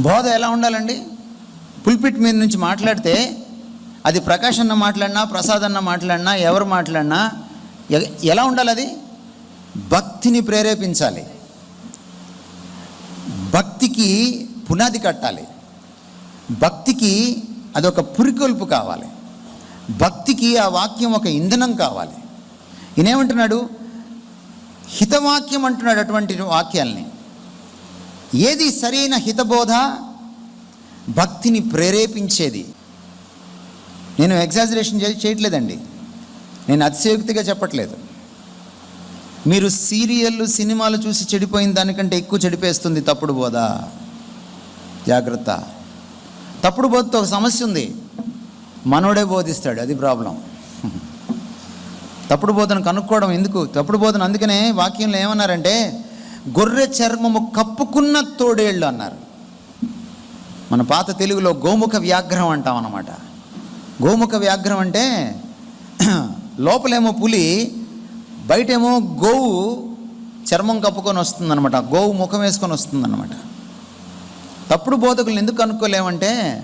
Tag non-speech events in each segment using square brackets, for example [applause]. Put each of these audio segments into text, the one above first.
బోధ ఎలా ఉండాలండి? పుల్పిట్ మీద నుంచి మాట్లాడితే అది ప్రకాష్ అన్న మాట్లాడినా ప్రసాద్ అన్న మాట్లాడినా ఎవరు మాట్లాడినా ఎలా ఉండాలి అది? భక్తిని ప్రేరేపించాలి. భక్తికి పునాది కట్టాలి. భక్తికి అదొక పురికొల్పు కావాలి. భక్తికి ఆ వాక్యం ఒక ఇంధనం కావాలి. ఈయనేమంటున్నాడు? హితవాక్యం అంటున్నాడు అటువంటి వాక్యాల్ని. ఏది సరైన హితబోధ? భక్తిని ప్రేరేపించేది. నేను ఎగ్జాజరేషన్ చేయట్లేదండి. నేను అతిశయోక్తిగా చెప్పట్లేదు. మీరు సీరియళ్ళు సినిమాలు చూసి చెడిపోయిన దానికంటే ఎక్కువ చెడిపేస్తుంది తప్పుడు బోధ. జాగ్రత్త. తప్పుడు బోధతో ఒక సమస్య ఉంది. మనోడే బోధిస్తాడు అది ప్రాబ్లం తప్పుడు బోధన కనుక్కోవడం ఎందుకు? తప్పుడు బోధన అందుకనే వాక్యంలో ఏమన్నారంటే గొర్రె చర్మము కప్పుకున్న తోడేళ్ళు అన్నారు. మన పాత తెలుగులో గోముఖ వ్యాఘ్రం అంటాం అన్నమాట. గోముఖ వ్యాఘ్రం అంటే [clears throat] లోపలేమో పులి బయటేమో గోవు చర్మం కప్పుకొని వస్తుందన్నమాట. గోవు ముఖం వేసుకొని వస్తుందన్నమాట. తప్పుడు బోధకులు ఎందుకు కనుక్కోలేమంటే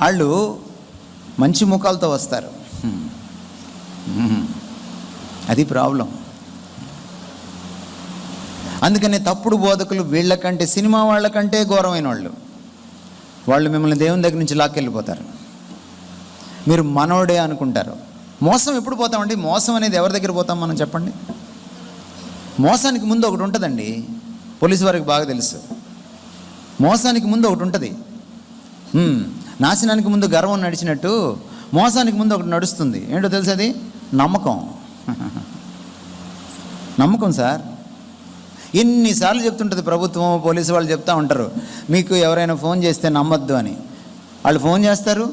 వాళ్ళు మంచి ముఖాలతో వస్తారు. అది ప్రాబ్లం. అందుకని తప్పుడు బోధకులు వీళ్ళకంటే సినిమా వాళ్ళకంటే ఘోరమైన వాళ్ళు వాళ్ళు మిమ్మల్ని దేవుని దగ్గర నుంచి లాక్కెళ్ళిపోతారు. మీరు మనోడే అనుకుంటారు. మోసం ఎప్పుడు పోతామండి? మోసం అనేది ఎవరి దగ్గర పోతాం మనం చెప్పండి? మోసానికి ముందు ఒకటి ఉంటుందండి. పోలీసు వారికి బాగా తెలుసు. మోసానికి ముందు ఒకటి ఉంటుంది. నాశనానికి ముందు గర్వం నడిచినట్టు మోసానికి ముందు ఒకటి నడుస్తుంది. ఏంటో తెలుసు అది? నమ్మకం. [laughs] నమ్మకం సార్. ఎన్నిసార్లు చెప్తుంటుంది ప్రభుత్వం పోలీసు వాళ్ళు చెప్తూ ఉంటారు. మీకు ఎవరైనా ఫోన్ చేస్తే నమ్మొద్దు అని. వాళ్ళు ఫోన్ చేస్తారు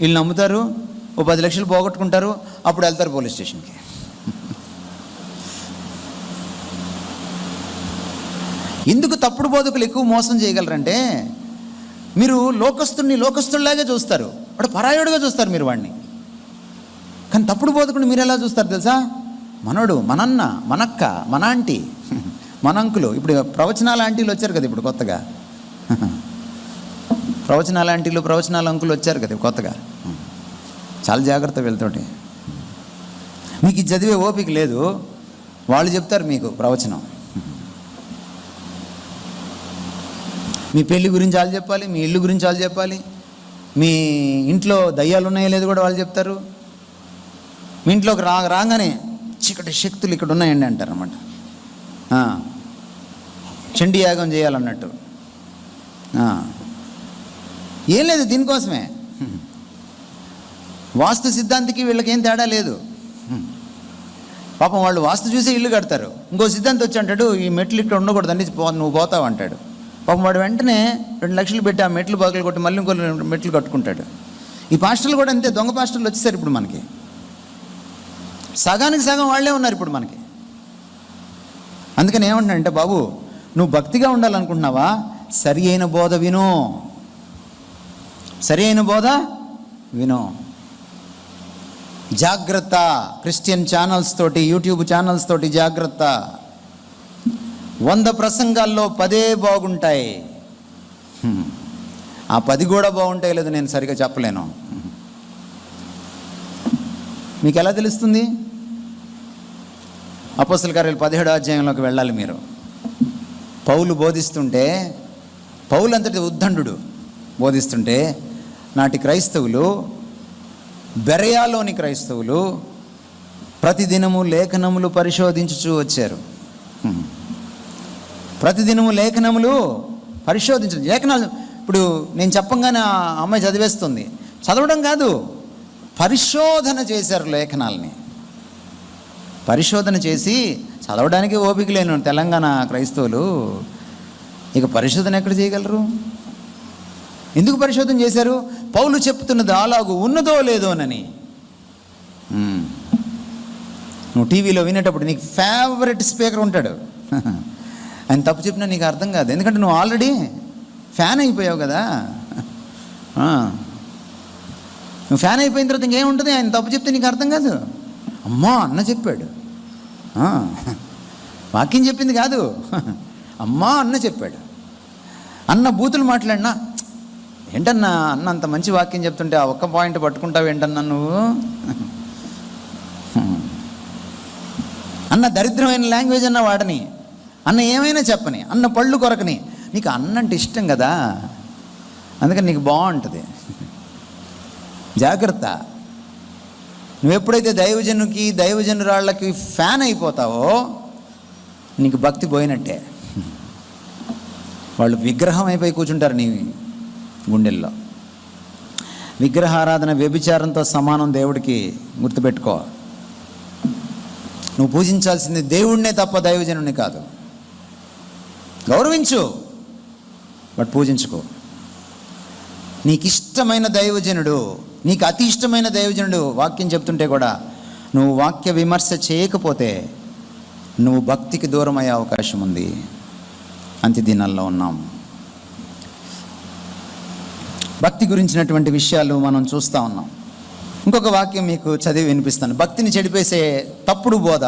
వీళ్ళు నమ్ముతారు ఓ పది లక్షలు పోగొట్టుకుంటారు అప్పుడు వెళ్తారు పోలీస్ స్టేషన్కి. ఎందుకు తప్పుడు బోధకులు ఎక్కువ మోసం చేయగలరంటే మీరు లోకస్తుడిని లోకస్తుడిలాగే చూస్తారు. వాడు పరాయుడుగా చూస్తారు మీరు వాడిని కానీ తప్పుడు బోధకుడిని మీరు ఎలా చూస్తారు తెలుసా? మనోడు మనన్న మనక్క మన ఆంటీ మన అంకులు ఇప్పుడు ప్రవచనాల ఆంటీలు వచ్చారు కదా ఇప్పుడు కొత్తగా? ప్రవచనాల ఆంటీలు ప్రవచనాల అంకులు వచ్చారు కదా కొత్తగా? చాలా జాగ్రత్త వెళ్తోటి మీకు చదివే ఓపిక లేదు. వాళ్ళు చెప్తారు మీకు ప్రవచనం. మీ పెళ్ళి గురించి వాళ్ళు చెప్పాలి మీ ఇల్లు గురించి వాళ్ళు చెప్పాలి మీ ఇంట్లో దయ్యాలు ఉన్నాయో లేదో కూడా వాళ్ళు చెప్తారు. మీ ఇంట్లోకి రా రాగానే చీకటి శక్తులు ఇక్కడ ఉన్నాయండి అంటారు అన్నమాట చండి యాగం చేయాలన్నట్టు. ఏం లేదు దీనికోసమే. వాస్తు సిద్ధాంతికి వీళ్ళకి ఏం తేడా లేదు. పాపం వాళ్ళు వాస్తు చూసి ఇల్లు కడతారు. ఇంకో సిద్ధాంతి వచ్చి అంటాడు ఈ మెట్లు ఇక్కడ ఉండకూడదండి పో నువ్వు పోతావు అంటాడు. పాపం వాడు వెంటనే రెండు లక్షలు పెట్టి ఆ మెట్లు బాగులు కొట్టి మళ్ళీ ఇంకో రెండు మెట్లు కట్టుకుంటాడు. ఈ పాస్టర్లు కూడా అంతే దొంగ పాస్టర్లు వచ్చేసారు ఇప్పుడు మనకి. సగానికి సగం వాళ్ళే ఉన్నారు ఇప్పుడు మనకి. అందుకని ఏమంటున్నానంటే బాబు నువ్వు భక్తిగా ఉండాలనుకుంటున్నావా? సరి అయిన బోధ విను. సరి అయిన బోధ విను. జాగ్రత్త. క్రిస్టియన్ ఛానల్స్ తోటి యూట్యూబ్ ఛానల్స్ తోటి జాగ్రత్త. వంద ప్రసంగాల్లో పదే బాగుంటాయి. ఆ పది కూడా బాగుంటాయి లేదు నేను సరిగా చెప్పలేను. మీకు ఎలా తెలుస్తుంది? అపోసల కార్యాలు పదిహేడో అధ్యాయంలోకి వెళ్ళాలి మీరు. పౌలు బోధిస్తుంటే పౌలు అంతటి ఉద్దండు బోధిస్తుంటే నాటి క్రైస్తవులు బెరయాలోని క్రైస్తవులు ప్రతిదినము లేఖనములు పరిశోధించుచూ వచ్చారు. ప్రతిదినము లేఖనములు పరిశోధించు లేఖనాలు ఇప్పుడు నేను చెప్పంగానే ఆ అమ్మాయి చదివేస్తుంది. చదవడం కాదు పరిశోధన చేశారు లేఖనాలని. పరిశోధన చేసి చదవడానికి ఓపిక లేను తెలంగాణ క్రైస్తవులు. ఇక పరిశోధన ఎక్కడ చేయగలరు? ఎందుకు పరిశోధన చేశారు? పౌలు చెప్తున్నది అలాగు ఉన్నదో లేదోనని ఉమ్. నువ్వు టీవీలో వినేటప్పుడు నీకు ఫేవరెట్ స్పీకర్ ఉంటాడు. [laughs] ఆయన తప్పు చెప్పినా నీకు అర్థం కాదు. ఎందుకంటే నువ్వు ఆల్రెడీ ఫ్యాన్ అయిపోయావు కదా. నువ్వు ఫ్యాన్ అయిపోయిన తర్వాత ఇంకేముంటుంది? ఆయన తప్పు చెప్తే నీకు అర్థం కాదు. అమ్మా అన్న చెప్పాడు. వాక్యం చెప్పింది కాదు. అమ్మా అన్న చెప్పాడు. అన్న బూతులు మాట్లాడినా ఏంటన్నా అన్న అంత మంచి వాక్యం చెప్తుంటే ఆ ఒక్క పాయింట్ పట్టుకుంటావు ఏంటన్నా నువ్వు? అన్న దరిద్రమైన లాంగ్వేజ్ అన్న వాడని అన్న ఏమైనా చెప్పని అన్న పళ్ళు కొరకని నీకు అన్న అంటే ఇష్టం కదా అందుకని నీకు బాగుంటుంది. జాగ్రత్త. నువ్వు ఎప్పుడైతే దైవజనుకి దైవజనురాళ్ళకి ఫ్యాన్ అయిపోతావో నీకు భక్తి పోయినట్టే. వాళ్ళు విగ్రహం అయిపోయి కూర్చుంటారు నీ గుండెల్లో. విగ్రహారాధన వ్యభిచారంతో సమానం దేవుడికి గుర్తుపెట్టుకో. నువ్వు పూజించాల్సింది దేవుణ్ణే తప్ప దైవజనుని కాదు. గౌరవించు బట్ పూజించుకో. నీకు ఇష్టమైన దైవజనుడు నీకు అతి ఇష్టమైన దైవజనుడు వాక్యం చెప్తుంటే కూడా నువ్వు వాక్య విమర్శ చేయకపోతే నువ్వు భక్తికి దూరం అయ్యే అవకాశం ఉంది. అంత్య దినాల్లో ఉన్నాం. భక్తి గురించినటువంటి విషయాలు మనం చూస్తూ ఉన్నాం. ఇంకొక వాక్యం మీకు చదివి వినిపిస్తాను. భక్తిని చెడిపేసే తప్పుడు బోధ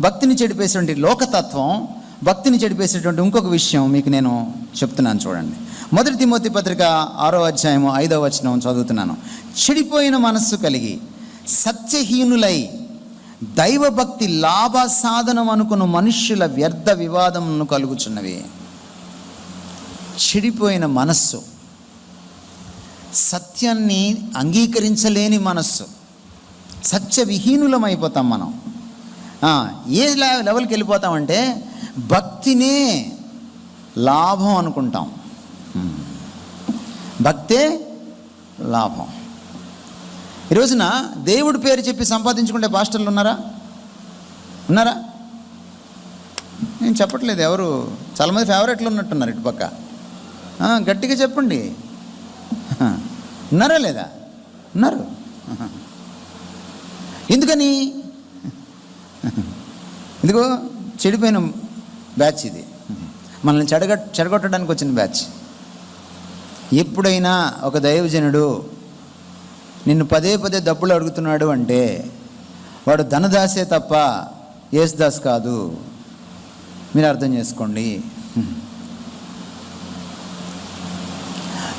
భక్తిని చెడిపేసేటువంటి లోకతత్వం భక్తిని చెడిపేసేటువంటి ఇంకొక విషయం మీకు నేను చెప్తున్నాను చూడండి. మొదటి తిమోతి పత్రిక ఆరో అధ్యాయము ఐదవ వచనం చదువుతున్నాను. చెడిపోయిన మనస్సు కలిగి సత్యహీనులై దైవభక్తి లాభ సాధనం అనుకున్న మనుష్యుల వ్యర్థ వివాదమును కలుగుచున్నవి. చెడిపోయిన మనస్సు సత్యాన్ని అంగీకరించలేని మనస్సు. సత్య విహీనులమైపోతాం మనం. ఏ లెవెల్కి వెళ్ళిపోతామంటే భక్తినే లాభం అనుకుంటాం. భక్తే లాభం. ఈ రోజున దేవుడి పేరు చెప్పి సంపాదించుకుంటే పాస్టర్లు ఉన్నారా? ఉన్నారా? నేను చెప్పట్లేదు ఎవరు? చాలామంది ఫేవరెట్లు ఉన్నట్టున్నారు ఇటుపక్క పక్క. గట్టిగా చెప్పండి. ఉన్నారా లేదా? ఉన్నారు. ఎందుకని? ఇదిగో చెడిపోయిన బ్యాచ్ ఇది. మనల్ని చెడగ చెడగొట్టడానికి వచ్చిన బ్యాచ్. ఎప్పుడైనా ఒక దైవజనుడు నిన్ను పదే పదే డబ్బులు అడుగుతున్నాడు అంటే వాడు ధనదాసే తప్ప యేసుదాస్ కాదు. మీరు అర్థం చేసుకోండి.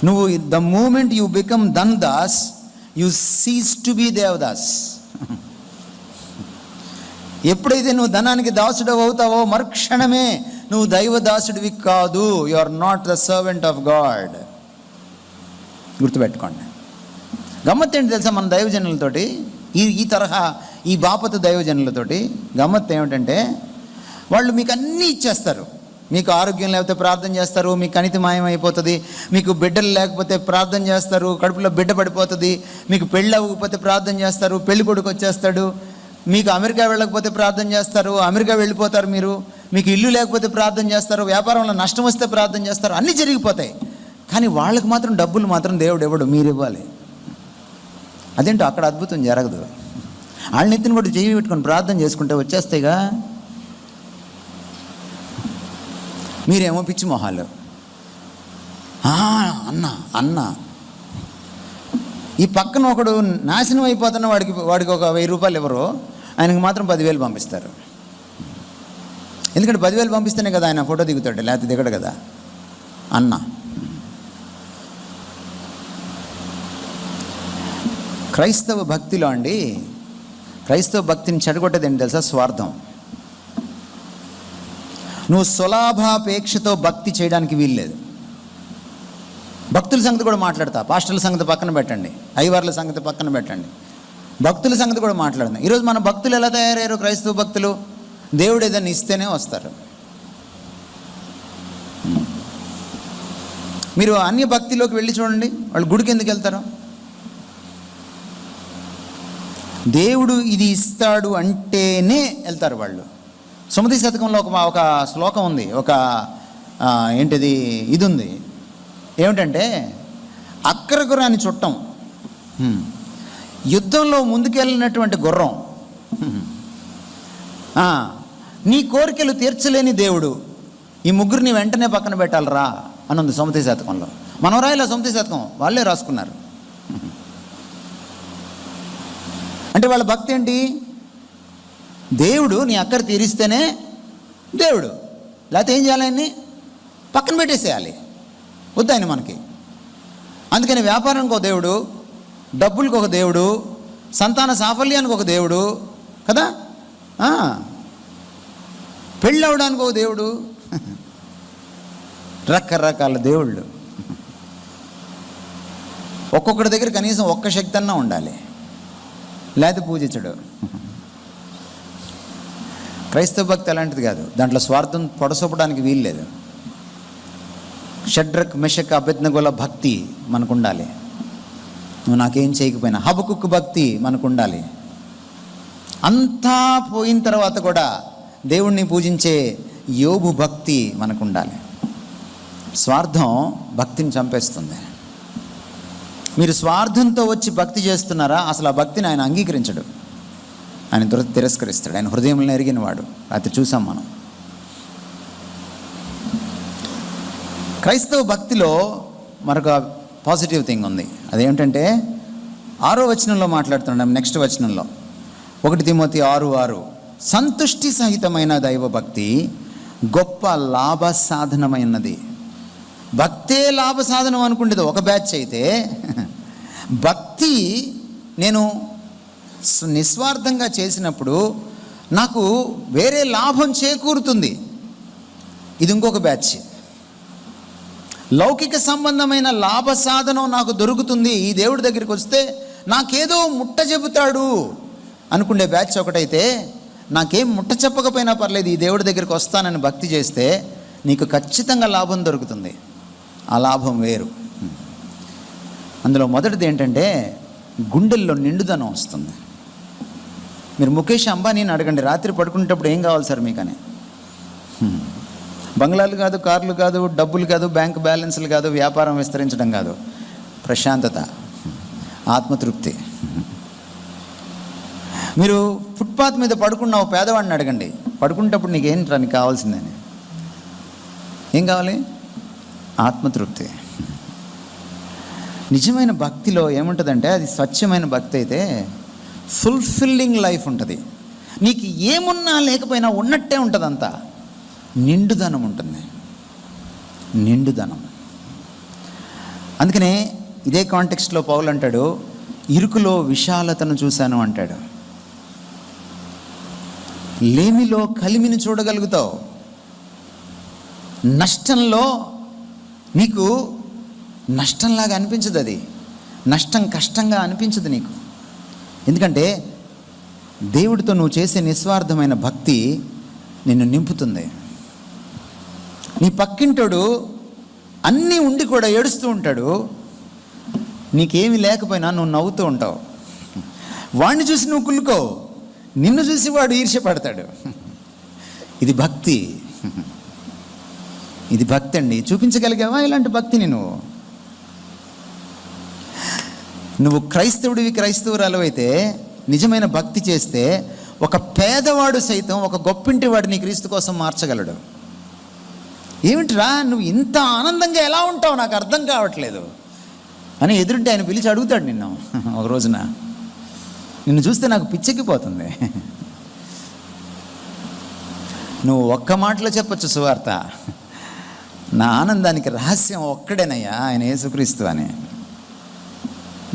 నువ్వు the moment you become dhan das you cease to be devdas. ఎప్పుడైతే నువ్వు ధనానికి దాసుడు అవుతావో మరుక్షణమే నువ్వు దైవదాసుడివి కాదు. You are not the servant of God గుర్తుపెట్టుకోండి. గమ్మత్ ఏంటి తెలుసా మన దైవజనులతోటి? ఈ ఈ తరహా ఈ బాపత దైవజనులతోటి గమ్మత్ ఏమిటంటే వాళ్ళు మీకు అన్నీ ఇచ్చేస్తారు. మీకు ఆరోగ్యం లేకపోతే ప్రార్థన చేస్తారు మీకు కణితి మాయం అయిపోతుంది మీకు బిడ్డలు లేకపోతే ప్రార్థన చేస్తారు కడుపులో బిడ్డ పడిపోతుంది మీకు పెళ్ళి అవ్వకపోతే ప్రార్థన చేస్తారు పెళ్ళి కొడుకు వచ్చేస్తాడు మీకు అమెరికా వెళ్ళకపోతే ప్రార్థన చేస్తారు అమెరికా వెళ్ళిపోతారు మీరు మీకు ఇల్లు లేకపోతే ప్రార్థన చేస్తారు వ్యాపారంలో నష్టం వస్తే ప్రార్థన చేస్తారు అన్నీ జరిగిపోతాయి. కానీ వాళ్ళకి మాత్రం డబ్బులు మాత్రం దేవుడు ఇవ్వడు మీరు ఇవ్వాలి. అదేంటో అక్కడ అద్భుతం జరగదు. వాళ్ళని నెత్తిని కూడా చేయి పెట్టుకొని ప్రార్థన చేసుకుంటే వచ్చేస్తాయిగా. మీరేమో పిచ్చి మొహాలు. అన్న అన్న. ఈ పక్కన ఒకడు నాశనం అయిపోతున్న వాడికి వాడికి ఒక వెయ్యి రూపాయలు ఇవ్వరు. ఆయనకి మాత్రం పదివేలు పంపిస్తారు. ఎందుకంటే పదివేలు పంపిస్తేనే కదా ఆయన ఫోటో దిగుతాడు లేకపోతే దిగడు కదా. అన్న. క్రైస్తవ భక్తిలో అండి క్రైస్తవ భక్తిని చెడగొట్టేది తెలుసా? స్వార్థం. నువ్వు సులాభాపేక్షతో భక్తి చేయడానికి వీల్లేదు. భక్తుల సంగతి కూడా మాట్లాడతా. పాస్టర్ల సంగతి పక్కన పెట్టండి. ఐవర్ల సంగతి పక్కన పెట్టండి. భక్తుల సంగతి కూడా మాట్లాడదాం ఈరోజు మన భక్తులు ఎలా తయారయ్యారు క్రైస్తవ భక్తులు? దేవుడు ఏదైనా ఇస్తేనే వస్తారు. మీరు అన్య భక్తిలోకి వెళ్ళి చూడండి. వాళ్ళు గుడికి ఎందుకు వెళ్తారు? దేవుడు ఇది ఇస్తాడు అంటేనే వెళ్తారు వాళ్ళు. సుమతి శతకంలో ఒక ఒక శ్లోకం ఉంది. ఒక ఏంటిది? ఇది ఉంది ఏమిటంటే అక్కర రాని చుట్టం యుద్ధంలో ముందుకెళ్ళినటువంటి గుర్రం. నీ కోరికలు తీర్చలేని దేవుడు. ఈ ముగ్గురిని వెంటనే పక్కన పెట్టాలరా అని ఉంది సుమతి శతకంలో. మనం రాయలే సుమతి శతకం వాళ్ళే రాసుకున్నారు. అంటే వాళ్ళ భక్తి ఏంటి? దేవుడు నీ అక్కర తీరిస్తేనే దేవుడు. లేకపోతే ఏం చేయాలి ఆయన్ని? పక్కన పెట్టేసేయాలి. వద్దు మనకి. అందుకని వ్యాపారానికి ఒక దేవుడు డబ్బులకు ఒక దేవుడు సంతాన సాఫల్యానికి ఒక దేవుడు కదా? పెళ్ళి అవడానికి ఒక దేవుడు. రకరకాల దేవుళ్ళు. ఒక్కొక్కటి దగ్గర కనీసం ఒక్క శక్తి అన్నా ఉండాలి. లేకపోతే పూజించడు. క్రైస్తవ భక్తి అలాంటిది కాదు. దాంట్లో స్వార్థం పొడసొప్పడానికి వీల్లేదు. షడ్రక్ మెషక్ అభిజ్ఞగోల భక్తి మనకు ఉండాలి నువ్వు నాకేం చేయకపోయినా. హబకుక్ భక్తి మనకు ఉండాలి అంతా పోయిన తర్వాత కూడా దేవుణ్ణి పూజించే యోగు భక్తి మనకు ఉండాలి స్వార్థం భక్తిని చంపేస్తుంది. మీరు స్వార్థంతో వచ్చి భక్తి చేస్తున్నారా? అసలు ఆ భక్తిని ఆయన అంగీకరించడు. ఆయన దుర తిరస్కరిస్తాడు. ఆయన హృదయంలో ఎరిగిన వాడు. చూసాం మనం. క్రైస్తవ భక్తిలో మరొక పాజిటివ్ థింగ్ ఉంది. అదేమిటంటే ఆరో వచనంలో మాట్లాడుతున్నాం నెక్స్ట్ వచనంలో. ఒకటి తిమోతి ఆరు ఆరు. సంతుష్టి సహితమైన దైవభక్తి గొప్ప లాభ సాధనమైనది. భక్తే లాభ సాధనం అనుకుండేది. ఒక బ్యాచ్ అయితే భక్తి నేను నిస్వార్థంగా చేసినప్పుడు నాకు వేరే లాభం చేకూరుతుంది. ఇది ఇంకొక బ్యాచ్. లౌకిక సంబంధమైన లాభ సాధనం నాకు దొరుకుతుంది. ఈ దేవుడి దగ్గరికి వస్తే నాకేదో ముట్ట చెబుతాడు అనుకునే బ్యాచ్ ఒకటైతే నాకేం ముట్ట చెప్పకపోయినా పర్లేదు ఈ దేవుడి దగ్గరికి వస్తానని భక్తి చేస్తే నీకు ఖచ్చితంగా లాభం దొరుకుతుంది. ఆ లాభం వేరు. అందులో మొదటిది ఏంటంటే గుండెల్లో నిండుదనం వస్తుంది. మీరు ముఖేష్ అంబానీని అడగండి రాత్రి పడుకునేటప్పుడు ఏం కావాలి సార్ మీకని? బంగ్లాలు కాదు కార్లు కాదు డబ్బులు కాదు బ్యాంక్ బ్యాలెన్స్లు కాదు వ్యాపారం విస్తరించడం కాదు. ప్రశాంతత ఆత్మతృప్తి. మీరు ఫుట్పాత్ మీద పడుకున్న ఓ పేదవాడిని అడగండి పడుకునేటప్పుడు నీకేంట్రా నీకు కావాల్సిందని? ఏం కావాలి? ఆత్మతృప్తి. నిజమైన భక్తిలో ఏముంటుందంటే అది స్వచ్ఛమైన భక్తి అయితే ఫుల్ఫిల్లింగ్ లైఫ్ ఉంటుంది. నీకు ఏమున్నా లేకపోయినా ఉన్నట్టే ఉంటుంది అంతా నిండుదనం ఉంటుంది. నిండుదనం. అందుకనే ఇదే కాంటెక్స్ట్లో పౌలు అంటాడు ఇరుకులో విశాలతను చూశాను అంటాడు. లేమిలో కలిమిని చూడగలుగుతావు. నష్టంలో నీకు నష్టంలాగా అనిపించదు అది. నష్టం కష్టంగా అనిపించదు నీకు. ఎందుకంటే దేవుడితో నువ్వు చేసే నిస్వార్థమైన భక్తి నిన్ను నింపుతుంది. నీ పక్కింటోడు అన్నీ ఉండి కూడా ఏడుస్తూ ఉంటాడు. నీకేమీ లేకపోయినా నువ్వు నవ్వుతూ ఉంటావు. వాడిని చూసి నువ్వు కుల్లుకో నిన్ను చూసి వాడు ఈర్ష్యపడతాడు ఇది భక్తి. ఇది భక్తి అండి. చూపించగలిగావా ఇలాంటి భక్తిని నువ్వు? నువ్వు క్రైస్తవుడివి క్రైస్తవురాలు అయితే నిజమైన భక్తి చేస్తే ఒక పేదవాడు సైతం ఒక గొప్పింటి వాడిని క్రీస్తు కోసం మార్చగలడు. ఏమిట్రా నువ్వు ఇంత ఆనందంగా ఎలా ఉంటావు? నాకు అర్థం కావట్లేదు. అని ఎదురుంటే ఆయన పిలిచి అడుగుతాడు నిన్ను. [laughs] ఒక రోజున. నిన్ను చూస్తే నాకు పిచ్చెక్కిపోతుంది. [laughs] నువ్వు ఒక్క మాటలో చెప్పొచ్చు సువార్త. నా ఆనందానికి రహస్యం ఒక్కడేనయ్యా ఆయన యేసుక్రీస్తు అని.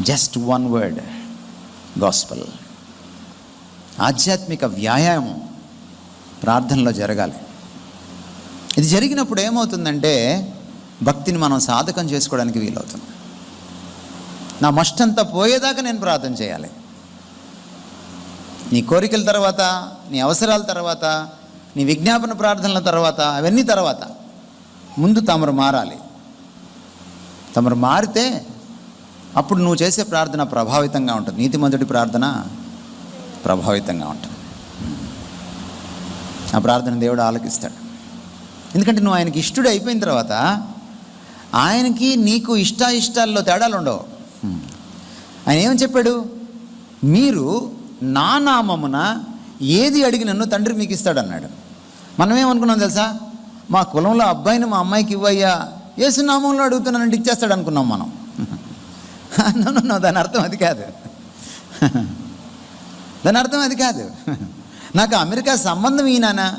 జస్ట్ వన్ వర్డ్ గాస్పల్ ఆధ్యాత్మిక వ్యాయామం ప్రార్థనలో జరగాలి. ఇది జరిగినప్పుడు ఏమవుతుందంటే భక్తిని మనం సాధకం చేసుకోవడానికి వీలవుతుంది. నా మస్టంతా పోయేదాకా నేను ప్రార్థన చేయాలి. నీ కోరికల తర్వాత నీ అవసరాల తర్వాత నీ విజ్ఞాపన ప్రార్థనల తర్వాత అవన్నీ తర్వాత. ముందు తమరు మారాలి. తమరు మారితే అప్పుడు నువ్వు చేసే ప్రార్థన ప్రభావితంగా ఉంటుంది. నీతిమంతుడి ప్రార్థన ప్రభావితంగా ఉంటుంది. ఆ ప్రార్థన దేవుడు ఆలకిస్తాడు. ఎందుకంటే నువ్వు ఆయనకి ఇష్టడు అయిపోయిన తర్వాత ఆయనకి నీకు ఇష్టాయిష్టాల్లో తేడాలు ఉండవు. ఆయన ఏమని చెప్పాడు? మీరు నా నామమున ఏది అడిగినను తండ్రి మీకు ఇస్తాడన్నాడు. మనం ఏమనుకున్నాం తెలుసా? మా కులంలో అబ్బాయిని మా అమ్మాయికి ఇవ్వయ్యా. ఏసు నామంలో అడుగుతున్నానంటే ఇచ్చేస్తాడు అనుకున్నాం మనం. [laughs] నో, నో, దాని అర్థం అది కాదు. [laughs] దాని అర్థం అది కాదు. [laughs] నాకు అమెరికా సంబంధం ఈయననా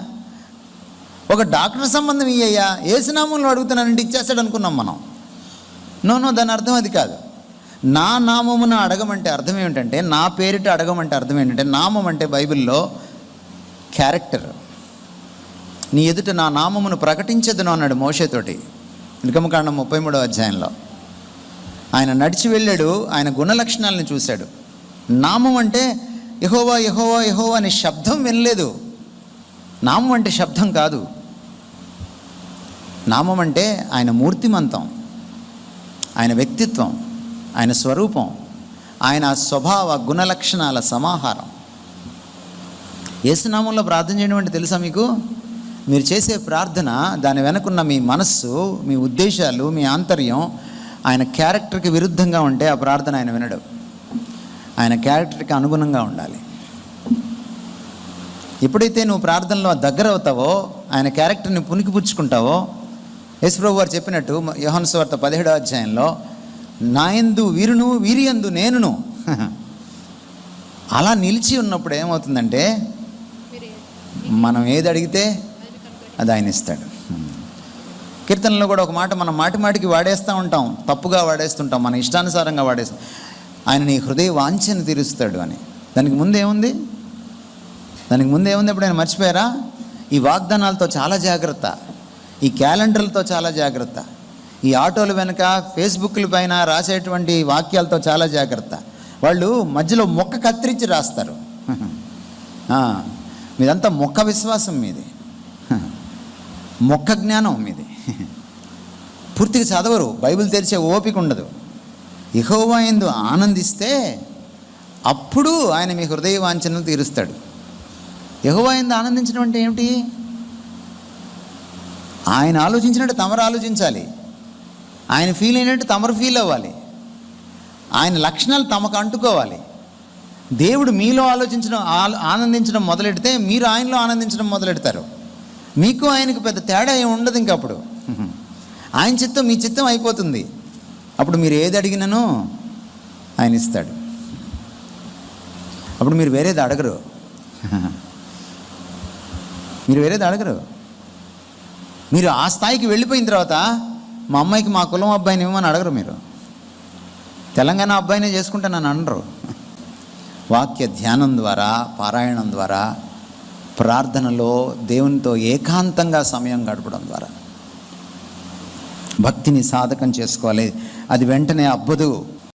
ఒక డాక్టర్ సంబంధం ఇయ్యయ్యా ఏసునామంలో అడుగుతున్నానంటే ఇచ్చేస్తాడు అనుకున్నాం మనం. నో నో దాని అర్థం అది కాదు. నా నామమున అడగమంటే అర్థం ఏమిటంటే నా పేరిట అడగమంటే అర్థం ఏంటంటే నామం అంటే బైబిల్లో క్యారెక్టర్. నీ ఎదుట నా నామమును ప్రకటించదును అన్నాడు మోషేతోటి. నిర్గమకాండం ముప్పై మూడో అధ్యాయంలో. ఆయన నడిచి వెళ్ళాడు ఆయన గుణలక్షణాలను చూశాడు. నామం అంటే యహోవా యహోవా యహోవా అనే శబ్దం వినలేదు. నామం అంటే శబ్దం కాదు. నామం అంటే ఆయన మూర్తిమంతం ఆయన వ్యక్తిత్వం ఆయన స్వరూపం ఆయన స్వభావ గుణలక్షణాల సమాహారం. యేసునామంలో ప్రార్థన చేయడం అంటే తెలుసా మీకు? మీరు చేసే ప్రార్థన దాని వెనకున్న మీ మనస్సు మీ ఉద్దేశాలు మీ ఆంతర్యం ఆయన క్యారెక్టర్కి విరుద్ధంగా ఉంటే ఆ ప్రార్థన ఆయన వినడు. ఆయన క్యారెక్టర్కి అనుగుణంగా ఉండాలి. ఎప్పుడైతే నువ్వు ప్రార్థనలో దగ్గర అవుతావో ఆయన క్యారెక్టర్ని పుణికిపుచ్చుకుంటావో యేసుప్రభు వారు చెప్పినట్టు యోహాను సువార్త పదిహేడో అధ్యాయంలో నాయందు వీరును వీరియందు నేనును [laughs] అలా నిలిచి ఉన్నప్పుడు ఏమవుతుందంటే మనం ఏది అడిగితే అది ఆయన ఇస్తాడు. కీర్తనలో కూడా ఒక మాట మనం మాటి మాటికి వాడేస్తూ ఉంటాం తప్పుగా వాడేస్తుంటాం మన ఇష్టానుసారంగా వాడేస్తాం. ఆయన నీ హృదయ వాంఛను తీరుస్తాడు అని. దానికి ముందేముంది దానికి ముందేముంది ఎప్పుడైనా ఎప్పుడు ఆయన మర్చిపోయారా? ఈ వాగ్దానాలతో చాలా జాగ్రత్త. ఈ క్యాలెండర్లతో చాలా జాగ్రత్త. ఈ ఆటోల వెనుక ఫేస్బుక్ల పైన రాసేటువంటి వాక్యాలతో చాలా జాగ్రత్త. వాళ్ళు మధ్యలో మొక్క కత్తిరించి రాస్తారు. మీదంతా మొక్క విశ్వాసం మీది. మొక్క జ్ఞానం మీది. [laughs] పూర్తిగా చదవరు బైబిల్ తెరిచే ఓపిక ఉండదు. ఇహోవా ఎందు ఆనందిస్తే అప్పుడు ఆయన మీ హృదయ వాంఛనను తీరుస్తాడు. యహోవా ఎందు ఆనందించడం అంటే ఏమిటి? ఆయన ఆలోచించినట్టు తమరు ఆలోచించాలి. ఆయన ఫీల్ అయినట్టు తమరు ఫీల్ అవ్వాలి. ఆయన లక్షణాలు తమకు అంటుకోవాలి. దేవుడు మీలో ఆలోచించడం ఆ- ఆనందించడం మొదలెడితే మీరు ఆయనలో ఆనందించడం మొదలెడతారు. మీకు ఆయనకు పెద్ద తేడా ఏమి ఉండదు ఇంక అప్పుడు ఆయన చిత్తం మీ చిత్తం అయిపోతుంది. అప్పుడు మీరు ఏది అడిగినను ఆయన ఇస్తాడు. అప్పుడు మీరు వేరేది అడగరు. మీరు వేరేది అడగరు. మీరు ఆ స్థాయికి వెళ్ళిపోయిన తర్వాత మా అమ్మాయికి మా కులం అబ్బాయిని ఏమని అడగరు మీరు. తెలంగాణ అబ్బాయినే చేసుకుంటానని అనరు. వాక్య ధ్యానం ద్వారా పారాయణం ద్వారా ప్రార్థనలో దేవునితో ఏకాంతంగా సమయం గడపడం ద్వారా. భక్తిని సాధకం చేసుకోవాలి. అది వెంటనే అబ్బదు.